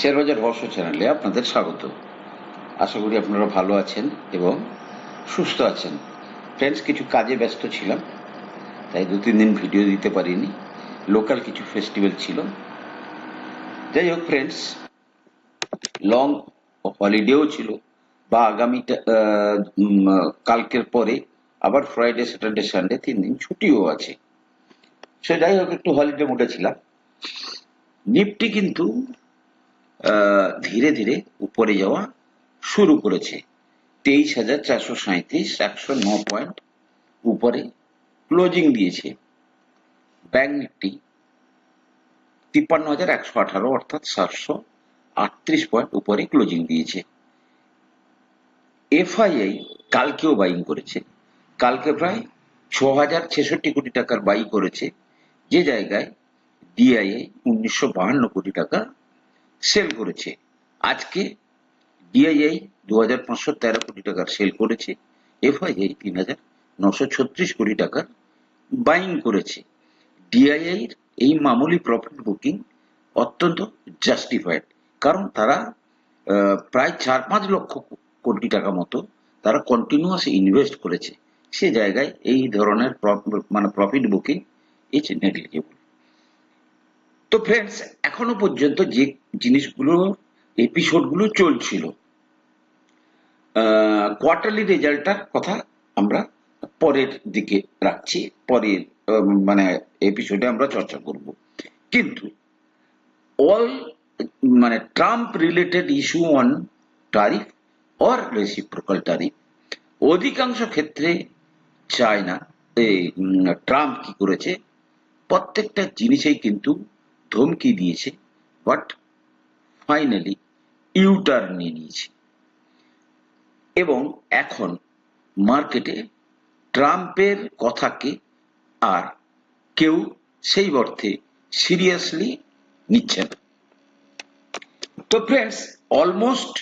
শেয়ারবাজার রহস্য চ্যানেলে আপনাদের স্বাগত। আশা করি আপনারা ভালো আছেন এবং সুস্থ আছেন। ফ্রেন্ডস কিছু কাজে ব্যস্ত ছিলাম তাই দু তিন দিন ভিডিও দিতে পারিনি। লোকাল কিছু ফেস্টিভ্যাল ছিল। যাই হোক ফ্রেন্ডস লং হলিডেও ছিল। বা আগামীটা আহ, কালকের পরে আবার ফ্রাইডে স্যাটারডে সানডে তিন দিন ছুটিও আছে। সে যাই হোক একটু হলিডে মোটে ছিলাম। নিফটি কিন্তু ধীরে ধীরে উপরে যাওয়া শুরু করেছে। তেইশ হাজার চারশো সাঁত্রিশ একশো ন পয়েন্ট উপরে ক্লোজিং দিয়েছে। ব্যাংক নিফটি তিপ্পান্ন হাজার একশো আঠারো, অর্থাৎ সাতশো আটত্রিশ পয়েন্ট উপরে ক্লোজিং দিয়েছে। এফআইআই কালকেও বাইং করেছে। কালকে প্রায় ছ হাজার ছেষট্টি কোটি টাকার বাই করেছে। যে জায়গায় ডিআইআই উনিশশো বাহান্ন কোটি টাকা সেল করেছে। আজকে ডিআইআই দু হাজার পাঁচশো তেরো কোটি টাকার সেল করেছে এফআইআই তিন হাজার নশো ছত্রিশ কোটি টাকার বাইং করেছে। ডিআইআই এই মামুলি প্রফিট বুকিং অত্যন্ত জাস্টিফাইড কারণ তারা প্রায় চার পাঁচ লক্ষ কোটি টাকা মতো তারা কন্টিনিউয়াস ইনভেস্ট করেছে। সে জায়গায় এই ধরনের মানে প্রফিট বুকিং ইজ নেগলিজেবল তো ফ্রেন্ডস এখনও পর্যন্ত যে জিনিসগুলো এপিসোডগুলো চলছিল। কোয়ার্টারলি রেজাল্টটার কথা আমরা পরের দিকে রাখছি। পরের মানে এপিসোডে আমরা চর্চা করব। কিন্তু অল মানে Trump related issue on tariff or reciprocal tariff অধিকাংশ ক্ষেত্রে চায়না এই ট্রাম্প কি করেছে? প্রত্যেকটা জিনিসেই কিন্তু ধমকি দিয়েছে। বাট ফাইনালি ইউটার নিয়ে নিয়েছে। এবং এখন মার্কেটে ট্রাম্পের কথাকে আর কেউ সেই অর্থে সিরিয়াসলি নিচ্ছে না। তো ফ্রেন্ডস অলমোস্ট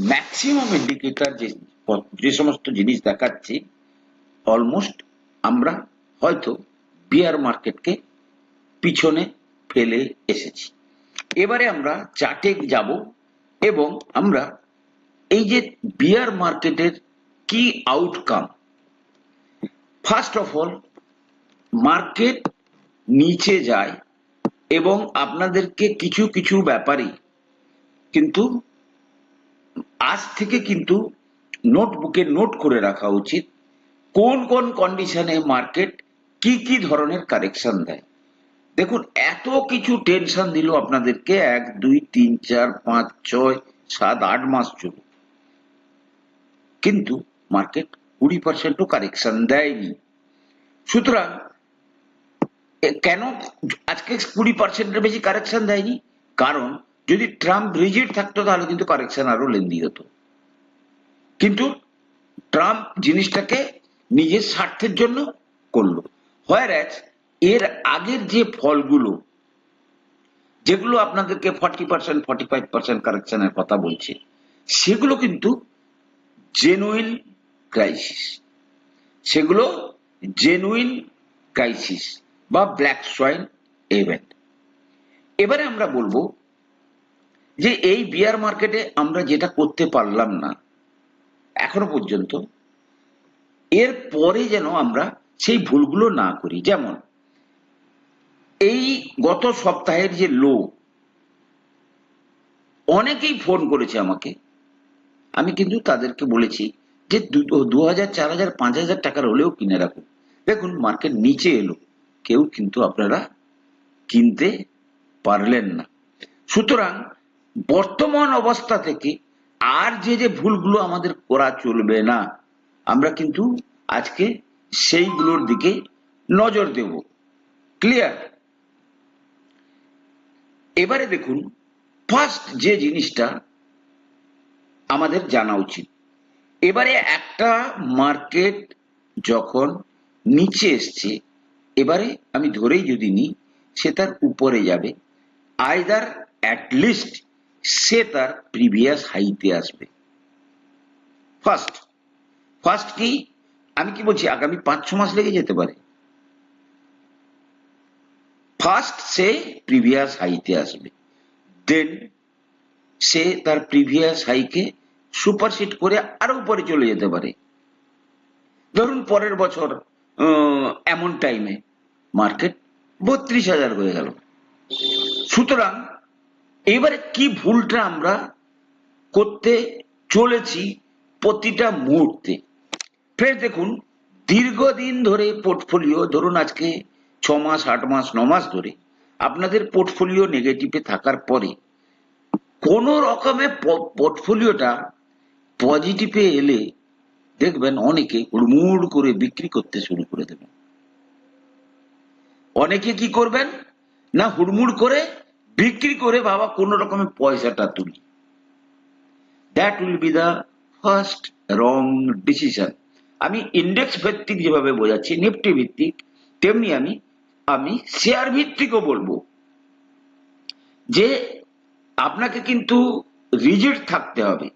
ম্যাক্সিমাম ইন্ডিকেটার যে যে সমস্ত জিনিস দেখাচ্ছে অলমোস্ট আমরা হয়তো বিয়ার মার্কেটকে পিছনে ফেলে এসেছি। এবারে আমরা চার্টে যাব এবং আমরা এই যে বিয়ার মার্কেটের কি outcome first of all market নিচে যায় এবং আপনাদেরকে কিছু কিছু ব্যাপারে কিন্তু আজ থেকে কিন্তু নোটবুকে নোট করে রাখা উচিত কোন কোন কন্ডিশনে মার্কেট কি কি ধরনের কারেকশন দেয়। দেখুন, এত কিছু টেনশন দিল আপনাদেরকে এক, দুই, তিন, চার, পাঁচ, ছয়, সাত, আট মাস চলুক। কিন্তু মার্কেট কুড়ি পার্সেন্টও কারেকশন দেয়নি। সুতরাং কেন আজকে কুড়ি পার্সেন্টের বেশি কারেকশন দেয়নি? কারণ, যদি ট্রাম্প রিজিট থাকতো, তাহলে কিন্তু কারেকশন আরও লেন্দি হতো। কিন্তু ট্রাম্প জিনিসটাকে নিজের স্বার্থের জন্য করল। হয় এর আগের যে ফলগুলো, যেগুলো আপনাদেরকে forty percent forty five percent কারেকশনের কথা বলছে, সেগুলো কিন্তু জেনুইন ক্রাইসিস সেগুলো জেনুইন ক্রাইসিস বা ব্ল্যাক সোয়াইন ইভেন্ট এবারে আমরা বলব যে এই বিয়ার মার্কেটে আমরা যেটা করতে পারলাম না, এখনও পর্যন্ত এর পরে যেন আমরা সেই ভুলগুলো না করি। যেমন এই গত সপ্তাহের যে লো, অনেকেই ফোন করেছে আমাকে। আমি কিন্তু তাদেরকে বলেছি যে দু হাজার, চার হাজার, পাঁচ হাজার টাকার হলেও কিনে রাখুন দেখুন, মার্কেট নিচে এলো। কেউ কিন্তু আপনারা কিনতে পারলেন না। সুতরাং বর্তমান অবস্থা থেকে আর যে যে ভুলগুলো আমাদের করা চলবে না, আমরা কিন্তু আজকে সেইগুলোর দিকে নজর দেব। ক্লিয়ার? এবারে দেখুন ফার্স্ট যে জিনিসটা আমাদের জানা উচিত। এবারে একটা মার্কেট যখন নিচে এসছে, এবারে আমি ধরেই যদি নিই, সে তার উপরে যাবে। আইদার লিস্ট সে তার প্রিভিয়াস হাইতে আসবে। ফার্স্ট ফার্স্ট কি? আমি কি বলছি, আগামী পাঁচ ছ মাস লেগে যেতে পারে। ফার্স্ট সে প্রিভিয়াস হাইতে আসবে। দেন সে তার প্রিভিয়াস হাইকে সুপারসিট করে আরও উপরে চলে যেতে পারে। ধরুন, পরের বছর এমন টাইমে মার্কেট বত্রিশ হাজার হয়ে গেল। সুতরাং, এবারে কি ভুলটা আমরা করতে চলেছি প্রতিটা মুহূর্তে? ফের দেখুন, দীর্ঘদিন ধরে পোর্টফোলিও ধরুন আজকে ছ মাস আট মাস, ন মাস ধরে আপনাদের পোর্টফোলিও নেগেটিভে থাকার পরে কোন রকমে পোর্টফোলিওটা পজিটিভে এলে দেখবেন অনেকে হুড়মুড় করে বিক্রি করতে শুরু করে দেবেন। অনেকে কি করবেন? না হুড়মুড় করে বিক্রি করে বাবা কোন রকমের পয়সাটা তুলি। That will be the first wrong decision আমি ইন্ডেক্স ভিত্তিক যেভাবে বোঝাচ্ছি নিফটি ভিত্তিক, তেমনি আমি আমি শেয়ার ভিত্তিকও বলব। যে আপনাকে কিন্তু রিজিড থাকতে হবে।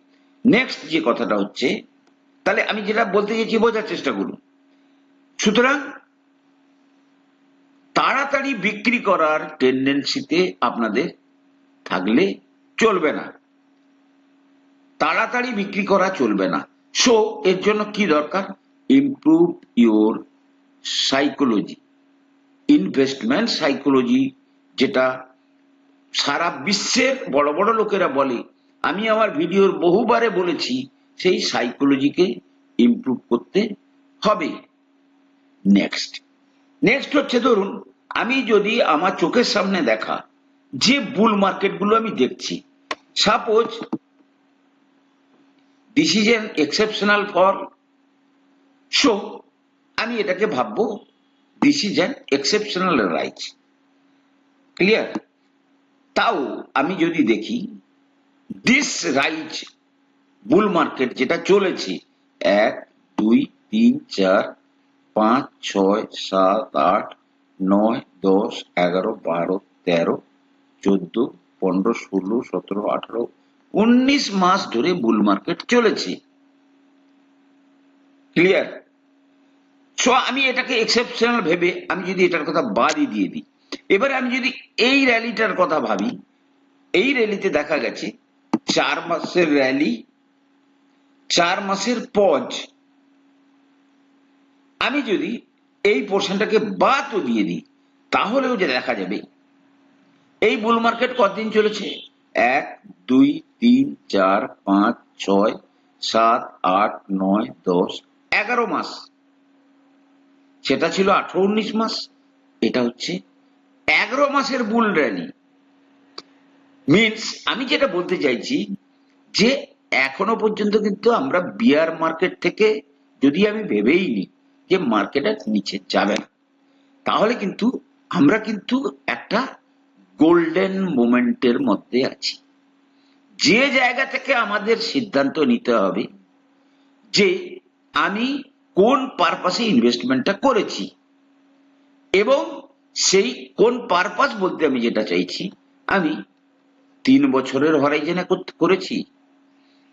নেক্সট যে কথাটা হচ্ছে, তাহলে আমি যেটা বলতে চাইছি বোঝার চেষ্টা করুন। সুতরাং তাড়াতাড়ি বিক্রি করার টেন্ডেন্সিতে আপনাদের থাকলে চলবে না। তাড়াতাড়ি বিক্রি করা চলবে না। সো এর জন্য কি দরকার? Improve your psychology investment psychology যেটা সারা বিশ্বের বড় বড় লোকেরা বলে। আমি আমার ভিডিওর বহুবারে বলেছি, সেই সাইকোলজিকে ইমপ্রুভ করতে হবে। নেক্সট নেক্সট হচ্ছে ধরুন, আমি যদি আমার চোখের সামনে দেখা, যে বুল মার্কেটগুলো আমি দেখছি। Suppose decision exceptional for so আমি এটাকে ভাববো this is an exceptional right clear তাও আমি যদি দেখি দিস রাইজ বুল মার্কেট যেটা চলেছে, এক, দুই, তিন, চার, পাঁচ, ছয়, সাত, আট, নয়, দশ, এগারো, বারো, তেরো, চোদ্দ, পনেরো, ষোলো, সতেরো, আঠারো, উনিশ মাস ধরে বুল মার্কেট চলেছে। ক্লিয়ার সো আমি এটাকে এক্সেপশনাল ভেবে আমি যদি এটার কথা বাদই দিয়ে দিই। এবারে আমি যদি এই র্যালিটার কথা ভাবি, এই র্যালিতে দেখা গেছে চার মাসের র্যালি চার মাসের পজ আমি যদি এই পোর্শনটাকে বাদও দিয়ে দিই, তাহলেও যে দেখা যাবে, এই বুল মার্কেট কতদিন চলেছে? এক, দুই, তিন, চার, পাঁচ, ছয়, সাত, আট, নয়, দশ, এগারো মাস। সেটা ছিল আঠারো উনিশ মাস। এটা হচ্ছে এগারো মাসের বুল র্যালি। মিনস আমি যেটা বলতে চাইছি যে এখনও পর্যন্ত কিন্তু আমরা বিয়ার মার্কেট থেকে যদি আমি ভেবেই নিই যে মার্কেট আর নিচে যাবে না, তাহলে কিন্তু আমরা কিন্তু একটা গোল্ডেন মোমেন্টের মধ্যে আছি। যে জায়গা থেকে আমাদের সিদ্ধান্ত নিতে হবে যে আমি কোন পারপাসে ইনভেস্টমেন্টটা করেছি? এবং সেই কোন পারপাস বলতে আমি যেটা চাইছি, আমি তিন বছরের হরাইজেনে করেছি,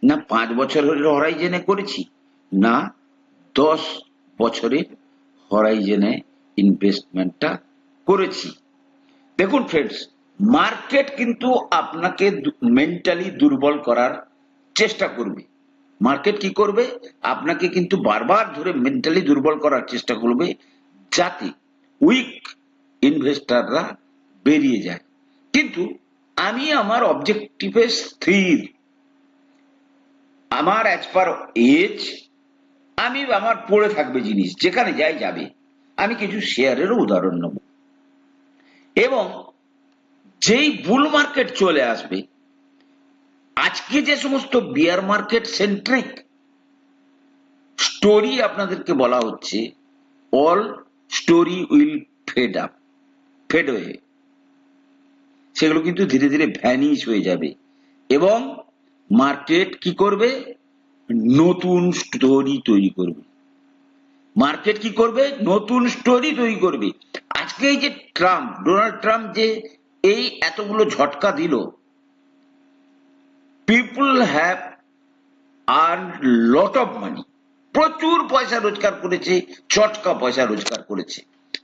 না পাঁচ বছরের হরাইজেনে করেছি, না দশ বছরের হরাইজেনে ইনভেস্টমেন্টটা করেছি। দেখুন ফ্রেন্ডস মার্কেট কিন্তু আপনাকে মেন্টালি দুর্বল করার চেষ্টা করবে। মার্কেট কি করবে? আপনাকে কিন্তু বারবার ধরে মেন্টালি দুর্বল করার চেষ্টা করবে যাতে উইক ইনভেস্টাররা বেরিয়ে যায়। কিন্তু আমি আমার অবজেক্টিভে স্থির। আমার অ্যাজ পার এজ আমি আমার পড়ে থাকবে জিনিস, যেখানে যাই যাবে। আমি কিছু শেয়ারেরও উদাহরণ নেব। এবং যেই বুল মার্কেট চলে আসবে আজকে যে সমস্ত বিয়ার মার্কেট সেন্ট্রিক স্টোরি আপনাদেরকে বলা হচ্ছে all story will fade up fade হয়ে সেগুলো কিন্তু ধীরে ধীরে ভ্যানিশ হয়ে যাবে। এবং মার্কেট কি করবে? নতুন স্টোরি তৈরি করবে। মার্কেট কি করবে? নতুন স্টোরি তৈরি করবে। আজকে এই যে ট্রাম্প ডোনাল্ড ট্রাম্প যে এই এতগুলো ঝটকা দিল people have earn lot of money প্রচুর পয়সা রোজগার করেছে, চটকা পয়সা রোজগার করেছে।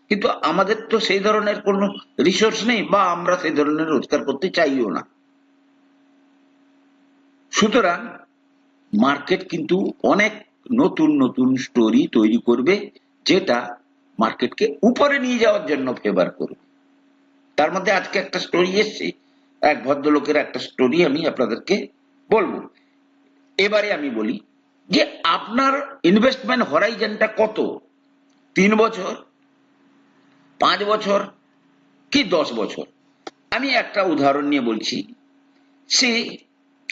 কিন্তু আমাদের তো সেই ধরনের কোনো রিসোর্স নেই বা আমরা সেই ধরনের রোজগার করতে চাইও না। সুতরাং মার্কেট কিন্তু অনেক নতুন নতুন স্টোরি তৈরি করবে, যেটা মার্কেটকে উপরে নিয়ে যাওয়ার জন্য ফেভার করবে। তার মধ্যে আজকে একটা স্টোরি এসছে এক ভদ্রলোকের একটা স্টোরি আমি আপনাদেরকে বলব। এবারে আমি বলি যে আপনার ইনভেস্টমেন্ট হরাইজনটা কত? তিন বছর? পাঁচ বছর? কি দশ বছর? আমি একটা উদাহরণ নিয়ে বলছি। সে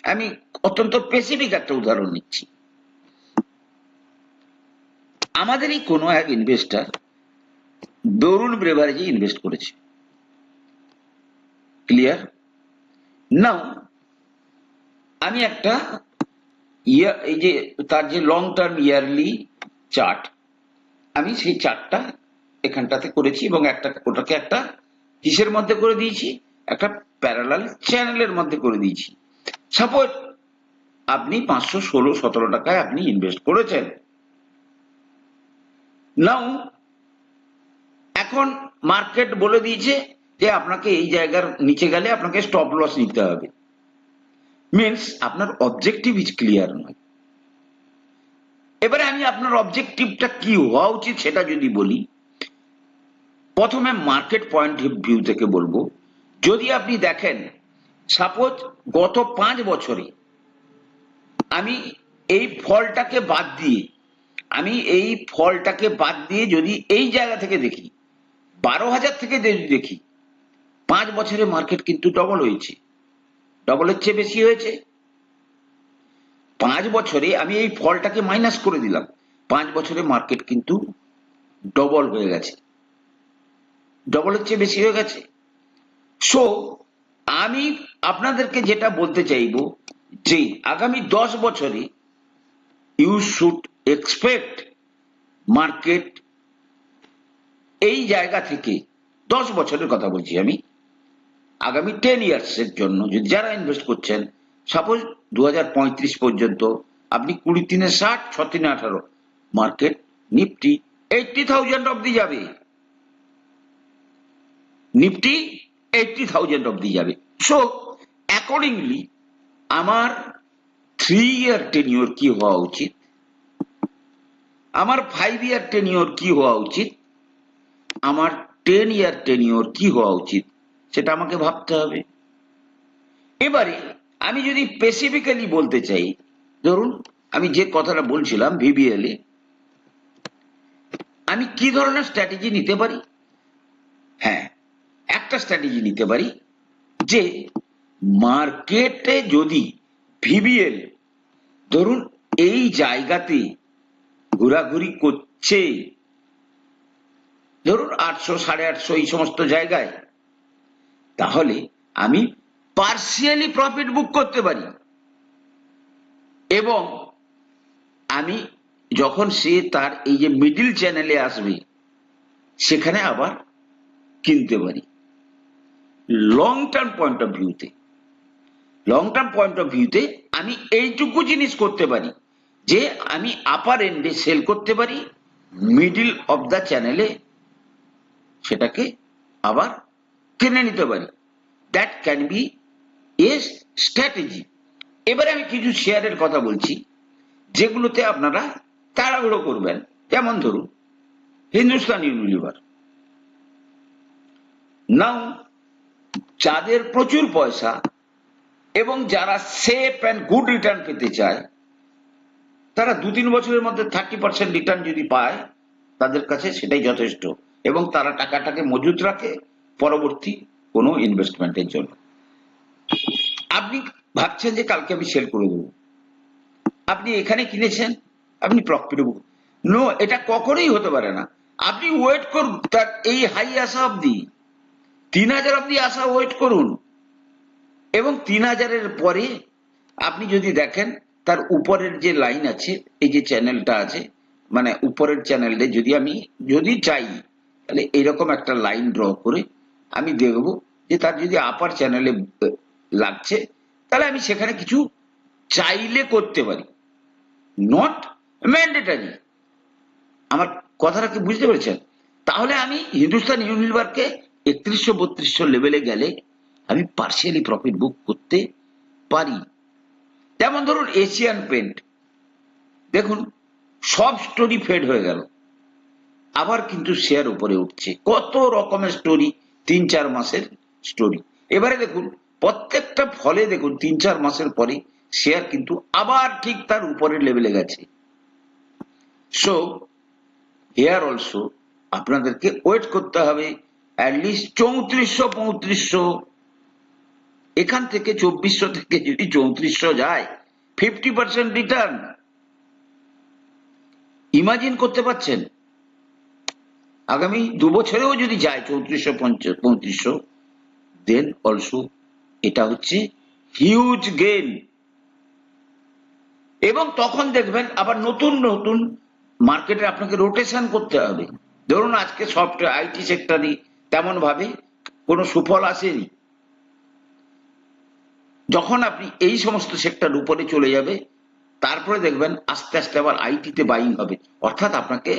আমি অত্যন্ত স্পেসিফিক একটা উদাহরণ নিচ্ছি। আমাদেরই কোনো এক ইনভেস্টার বরুণ ব্রেভারেজে ইনভেস্ট করেছে। ক্লিয়ার নাও আমি একটা এই যে তার যে লং টার্ম ইয়ারলি চার্ট আমি সেই চার্টটা এখানটাতে করেছি এবং একটা, ওটাকে একটা কিসের মধ্যে করে দিয়েছি? একটা প্যারালাল চ্যানেলের মধ্যে করে দিয়েছি। সাপোজ আপনি পাঁচশো ষোলো, সতেরো টাকায় আপনি ইনভেস্ট করেছেন। নাও এখন মার্কেট বলে দিয়েছে যে আপনাকে এই জায়গার নিচে গেলে আপনাকে স্টপ লস নিতে হবে। মিনস আপনার অবজেক্টিভ ইজ ক্লিয়ার নয়। এবারে আমি আপনার অবজেক্টিভটা কি হওয়া উচিত সেটা যদি বলি, প্রথমে মার্কেট পয়েন্ট ভিউ থেকে বলব। যদি আপনি দেখেন সাপোজ গত পাঁচ বছরে আমি এই ফলটাকে বাদ দিয়ে, আমি এই ফলটাকে বাদ দিয়ে যদি এই জায়গা থেকে দেখি, বারো হাজার থেকে যদি দেখি পাঁচ বছরে মার্কেট কিন্তু ডবল হয়েছে। ডবলের চেয়ে বেশি হয়েছে। পাঁচ বছরে আমি এই ফলটাকে মাইনাস করে দিলাম। পাঁচ বছরে মার্কেট কিন্তু ডবল হয়ে গেছে। ডবলের চেয়ে বেশি হয়ে গেছে। সো আমি আপনাদেরকে যেটা বলতে চাইব যে, আগামী দশ বছরে ইউ শুড এক্সপেক্ট মার্কেট এই জায়গা থেকে দশ বছরের কথা বলছি আমি। আগামী টেন ইয়ার্স এর জন্য যদি যারা ইনভেস্ট করছেন সাপোজ দু হাজার পঁয়ত্রিশ পর্যন্ত আপনি কুড়ি তিনে ষাট, ছ তিনে আঠারো মার্কেট নিফটি এইটটি থাউজেন্ড অব্দি যাবে। নিফটি এইটটি থাউজেন্ড অব্দি যাবে। সো অ্যাকর্ডিংলি আমার থ্রি ইয়ার টেনিওর কি হওয়া উচিত? আমার ফাইভ ইয়ার টেনিওর কি হওয়া উচিত? আমার টেন ইয়ার টেনিওর কি হওয়া উচিত? সেটা আমাকে ভাবতে হবে। এবারে আমি যদি স্পেসিফিক্যালি বলতে চাই, ধরুন আমি যে কথাটা বলছিলাম ভিবিএল এ, আমি কি ধরনের স্ট্র্যাটেজি নিতে পারি? হ্যাঁ একটা স্ট্র্যাটেজি নিতে পারি যে মার্কেটে যদি ভিবিএল ধরুন এই জায়গাতে ঘোরাঘুরি করছে, ধরুন আটশো, সাড়ে আটশো এই সমস্ত জায়গায় তাহলে আমি পার্সিয়ালি প্রফিট বুক করতে পারি। এবং আমি যখন সে তার এই যে মিডিল চ্যানেলে আসবে, সেখানে আবার কিনতে পারি। লং টার্ম পয়েন্ট অফ ভিউতে লং টার্ম পয়েন্ট অফ ভিউতে আমি এইটুকু জিনিস করতে পারি, যে আমি আপার এন্ডে সেল করতে পারি মিডিল অফ দ্য চ্যানেলে সেটাকে আবার কিনে নিতে পারি। That can be a strategy এবারে আমি কিছু শেয়ারের কথা বলছি, যেগুলোতে আপনারা তাড়াহুড়ো করবেন। যেমন ধরুন, হিন্দুস্তান ইউনিলিভার নাও যাদের প্রচুর পয়সা এবং যারা সেফ অ্যান্ড গুড রিটার্ন পেতে চায়, তারা দু তিন বছরের মধ্যে থার্টি পার্সেন্ট রিটার্ন যদি পায়, তাদের কাছে সেটাই যথেষ্ট। এবং তারা টাকাটাকে মজুত রাখে পরবর্তী কোনো ইনভেস্টমেন্টের জন্য। আপনি ভাবছেন যে কালকে আমি সেল করে দেবো। আপনি এখানে কিনেছেন, আপনি প্রফিটেবল নো এটা কখনোই হতে পারে না। আপনি ওয়েট করুন, তার এই হাই আসা অবধি, তিন হাজার অবধি আসা ওয়েট করুন। এবং তিন হাজারের পরে আপনি যদি দেখেন, তার উপরের যে লাইন আছে, এই যে চ্যানেলটা আছে মানে উপরের চ্যানেলে যদি আমি যদি চাই, তাহলে এরকম একটা লাইন ড্র করে আমি দেখব যে তার যদি আপার চ্যানেলে লাগছে, তাহলে আমি সেখানে কিছু চাইলে করতে পারি। নট ম্যান্ডেটারি আমার কথাটা কি বুঝতে পেরেছেন? তাহলে আমি হিন্দুস্তান ইউনিলিভারকে একত্রিশশো বত্রিশশো লেভেলে গেলে আমি পার্সিয়ালি প্রফিট বুক করতে পারি। যেমন ধরুন এশিয়ান পেন্ট দেখুন, সব স্টোরি ফেড হয়ে গেল। আবার কিন্তু শেয়ার উপরে উঠছে। কত রকমের স্টোরি তিন চার মাসের স্টোরি এবারে দেখুন, প্রত্যেকটা ফলে দেখুন তিন চার মাসের পরে শেয়ার কিন্তু আবার ঠিক তার উপরের লেভেলে গেছে। সো হেয়ার অলসো আপনাদেরকে ওয়েট করতে হবে অ্যাটলিস্ট চৌত্রিশশো, পঁয়ত্রিশশো। এখান থেকে চব্বিশশো থেকে যদি চৌত্রিশশো যায় ফিফটি পার্সেন্ট রিটার্ন ইমাজিন করতে পারছেন? আগামী দু বছরেও যদি যায় চৌত্রিশশো পঁয়ত্রিশশো দেন অলসো এটা হচ্ছে হিউজ গেন এবং তখন দেখবেন আবার নতুন নতুন মার্কেটে আপনাকে রোটেশন করতে হবে। ধরুন আজকে সফটওয়্যার আইটি সেক্টরে তেমন ভাবে কোনো সুফল আসেনি। যখন আপনি এই সমস্ত সেক্টর উপরে চলে যাবে, তারপরে দেখবেন আস্তে আস্তে আবার আইটিতে বাইং হবে। অর্থাৎ আপনাকে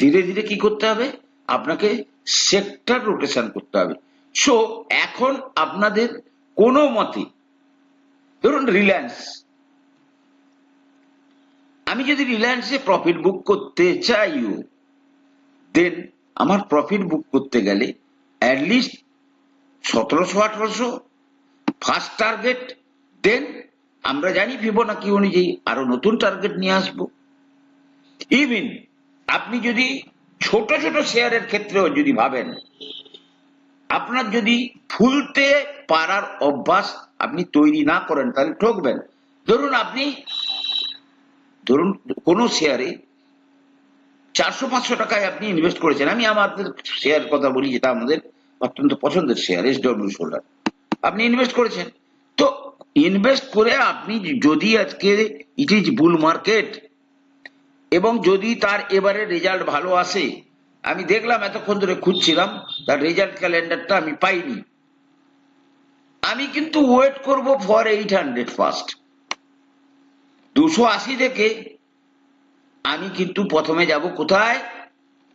ধীরে ধীরে কি করতে হবে? আপনাকে সেক্টর রোটেশন করতে হবে। সো এখন আপনাদের কোনো মতে, ধরুন রিলায়েন্স আমি যদি রিলায়েন্সে প্রফিট বুক করতে চাইও দেন আমার প্রফিট বুক করতে গেলে অ্যাটলিস্ট সতেরোশো, আঠারোশো ফার্স্ট টার্গেট দেন আমরা জানি ফিবোনাকি অনুযায়ী আরও নতুন টার্গেট নিয়ে আসব। ইভিন আপনি যদি ছোট ছোট শেয়ারের ক্ষেত্রেও যদি ভাবেন, আপনার যদি ফুলতে পারার অভ্যাস আপনি তৈরি না করেন, তাহলে ঠকবেন। ধরুন আপনি, ধরুন কোন শেয়ারে চারশো পাঁচশো টাকায় আপনি ইনভেস্ট করেছেন। আমি আমাদের শেয়ার কথা বলি, যেটা আমাদের অত্যন্ত পছন্দের শেয়ার এস ডব্লিউ শোল্ডার আপনি ইনভেস্ট করেছেন। তো ইনভেস্ট করে আপনি যদি আজকে ইট ইজ বুল মার্কেট এবং যদি তার এবারে রেজাল্ট ভালো আসে, আমি দেখলাম এতক্ষণ ধরে খুঁজছিলাম, তার রেজাল্ট ক্যালেন্ডারটা আমি পাইনি। আমি কিন্তু ওয়েট করব ফর এইট হান্ড্রেড ফার্স্ট দুশো আশি থেকে আমি কিন্তু প্রথমে যাব কোথায়?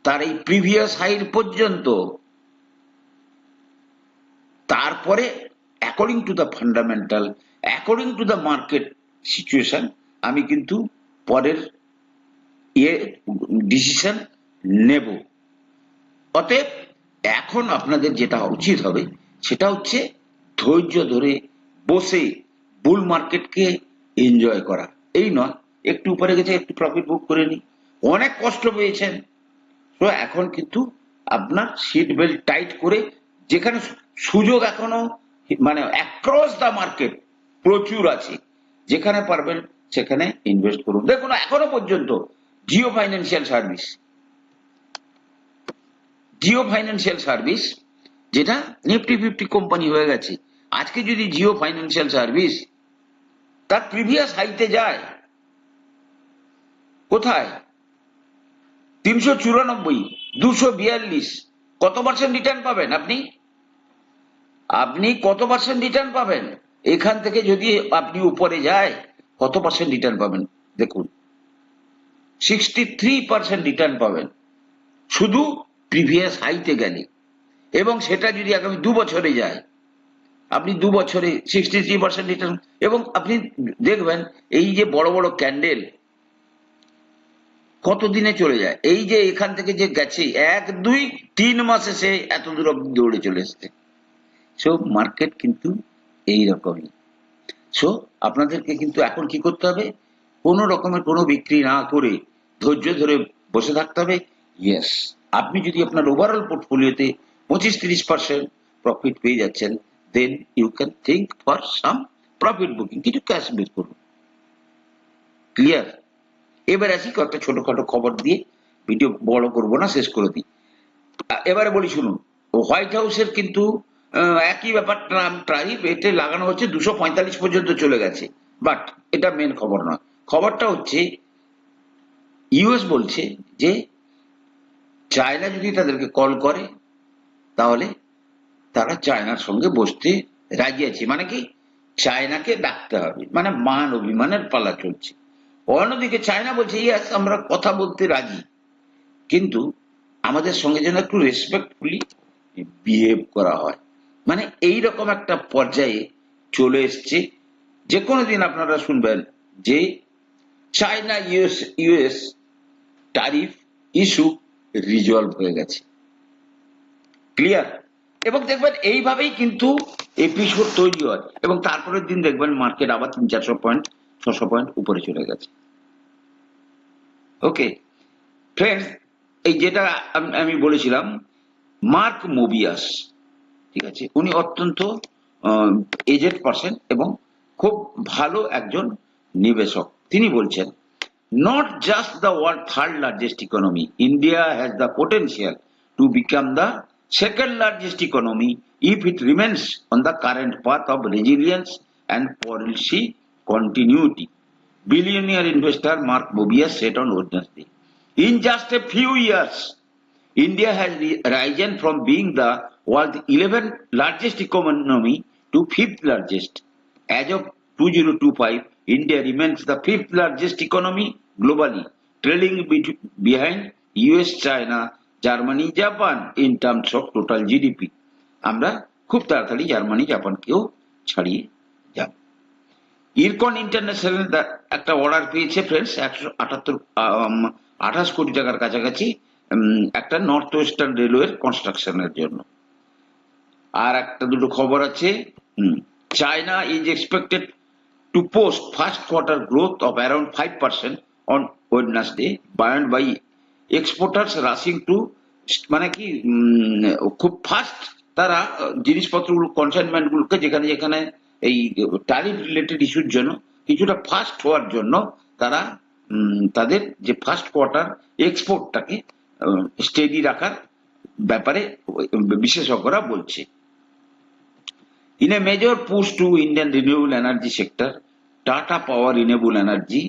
তার এই প্রিভিয়াস হাইট পর্যন্ত। তারপরে according to the fundamental according to the market situation আমি কিন্তু পরের ইয়ে ডিসিশন নেব। অতএব এখন আপনাদের যেটা উচিত হবে, সেটা হচ্ছে ধৈর্য ধরে বসে বুল মার্কেটকে এনজয় করা। এই নয়, একটু উপরে গেছে, একটু প্রফিট বুক করে নি অনেক কষ্ট পেয়েছেন। তো এখন কিন্তু আপনার সিট বেল্ট টাইট করে যেখানে সুযোগ এখনও মানে অ্যাক্রস দ্য মার্কেট প্রচুর আছে, যেখানে পারবেন সেখানে ইনভেস্ট করুন। দেখুন, এখনও পর্যন্ত Jio financial service Jio financial service যেটা নিফটি ফিফটি কোম্পানি হয়ে গেছে। আজকে যদি জিও ফাইন্যান্সিয়াল সার্ভিস তার প্রিভিয়াস হাইতে যায়, কোথায়? তিনশো চুরানব্বই, দুশো বিয়াল্লিশ। কত পার্সেন্ট রিটার্ন পাবেন আপনি? আপনি কত পার্সেন্ট রিটার্ন পাবেন? এখান থেকে যদি আপনি উপরে যায়, কত পার্সেন্ট রিটার্ন পাবেন? দেখুন। সিক্সটি থ্রি পার্সেন্ট রিটার্ন পাবেন। শুধু প্রিভিয়াস হাইতে গেলে। এবং সেটা যদি আগামী দু বছরে যায়, আপনি দু বছরে সিক্সটি থ্রি পার্সেন্ট রিটার্ন এবং আপনি দেখবেন এই যে বড় বড় ক্যান্ডেল কতদিনে চলে যায়? এই যে এখান থেকে যে গেছে, এক, দুই, তিন মাসে সে এত দূর অব্দি দৌড়ে চলে এসছে। সো মার্কেট কিন্তু এই রকমই সো আপনাদেরকে কিন্তু এখন কি করতে হবে? কোনো রকমের কোনো বিক্রি না করে ধৈর্য ধরে বসে থাকতে হবে। ইয়েস আপনি যদি আপনার ওভারঅল পোর্টফোলিওতে পঁচিশ তিরিশ পার্সেন্ট প্রফিট পেয়ে যাচ্ছেন then you can think for some profit booking কিছু ক্যাশ বের করুন। ক্লিয়ার এবার আসি কয়েকটা ছোটখাটো খবর দিয়ে ভিডিও বড় করব না, শেষ করে দিই। এবারে বলি, শুনুন হোয়াইট হাউসের কিন্তু একই ব্যাপার ট্রাইব এতে লাগানো হচ্ছে দুশো পঁয়তাল্লিশ পর্যন্ত চলে গেছে। বাট এটা মেন খবর নয়। খবরটা হচ্ছে ইউএস বলছে যে চায়না যদি তাদেরকে কল করে, তাহলে তারা চায়নার সঙ্গে বসতে রাজি আছে। মানে কি? চায়নাকে ডাকতে হবে। মানে মান অভিমানের পালা চলছে। অন্যদিকে চায়না বলছে, ইয়াস, আমরা কথা বলতে রাজি। কিন্তু আমাদের সঙ্গে যেন একটু রেসপেক্টফুলি বিহেভ করা হয়। মানে এই রকম একটা পর্যায়ে চলে এসছে। যে কোনো দিন আপনারা শুনবেন যে China, US US tariff issue resolve হয়ে গেছে। ক্লিয়ার এবং দেখবেন এইভাবেই কিন্তু এপিসোড তৈরি হয়। এবং তারপরের দিন দেখবেন মার্কেট আবার তিন চারশো পয়েন্ট ছশো পয়েন্ট উপরে চলে গেছে। ওকে ফ্রেন্ডস এই যেটা আমি বলেছিলাম মার্ক মোবিয়াস ঠিক আছে? উনি অত্যন্ত এজেড পার্সন এবং খুব ভালো একজন নিবেশক। তিনি বলছেন not just the world third largest economy. India has the potential to become the second largest economy if it remains on the current path of resilience and policy continuity. Billionaire investor Mark Mobius said on Wednesday. In just a few years, India has risen from being the world's 11th largest economy to 5th largest. As of 2025, India remains the fifth largest economy globally, trailing be- behind US, China, Germany, Japan in terms of total GDP. আমরা খুব তাড়াতাড়ি Germany জাপানকেও ছাড়িয়ে যাব IRCON international একটা order পেয়েছে friends একশো আটাত্তর আঠাশ কোটি টাকার কাছাকাছি একটা নর্থ ওয়েস্টার্ন রেলওয়ের কনস্ট্রাকশনের জন্য আর একটা দুটো খবর আছে China is expected post first quarter growth of around five percent on Wednesday beyond by exporters rushing to মানে কি খুব ফাস্ট তারা জিনিসপত্রগুলো কনসাইনমেন্টগুলোকে যেখানে যেখানে এই ট্যারিফ রিলেটেড ইস্যুর জন্য, কিছুটা ফাস্ট হওয়ার জন্য তারা তাদের যে ফার্স্ট কোয়ার্টার এক্সপোর্টটাকে স্টেডি রাখার ব্যাপারে, বিশেষজ্ঞরা বলছে। In a major push to Indian renewable energy sector, Tata Power Renewable Energy,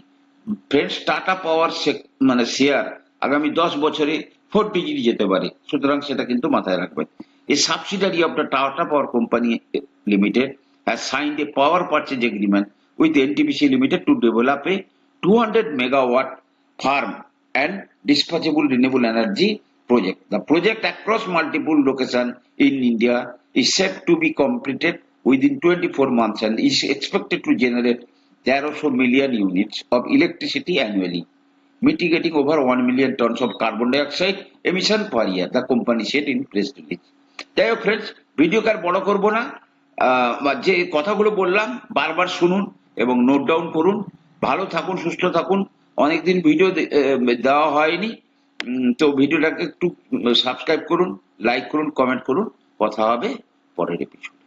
friends Tata power মানে শেয়ার আগামী দশ বছরে ফোর ডিগ্রি যেতে পারে। সুতরাং সেটা কিন্তু মাথায় রাখবেন। A subsidiary of the Tata power company limited has signed a power purchase agreement with NTPC limited to develop a two hundred megawatt farm and dispatchable renewable energy project. The project across multiple locations in India is set to be completed within 24 months and is expected to generate 1300 million units of electricity annually, mitigating over 1 million tons of carbon dioxide emission per year, the company said in press release. যাই হোক friends video কার বড় করব না যে কথাগুলো বললাম বারবার শুনুন এবং নোট ডাউন করুন ভালো থাকুন সুস্থ থাকুন অনেকদিন ভিডিও দেওয়া হয়নি তো ভিডিওটাকে একটু সাবস্ক্রাইব করুন লাইক করুন কমেন্ট করুন কথা হবে পরের এপিসোড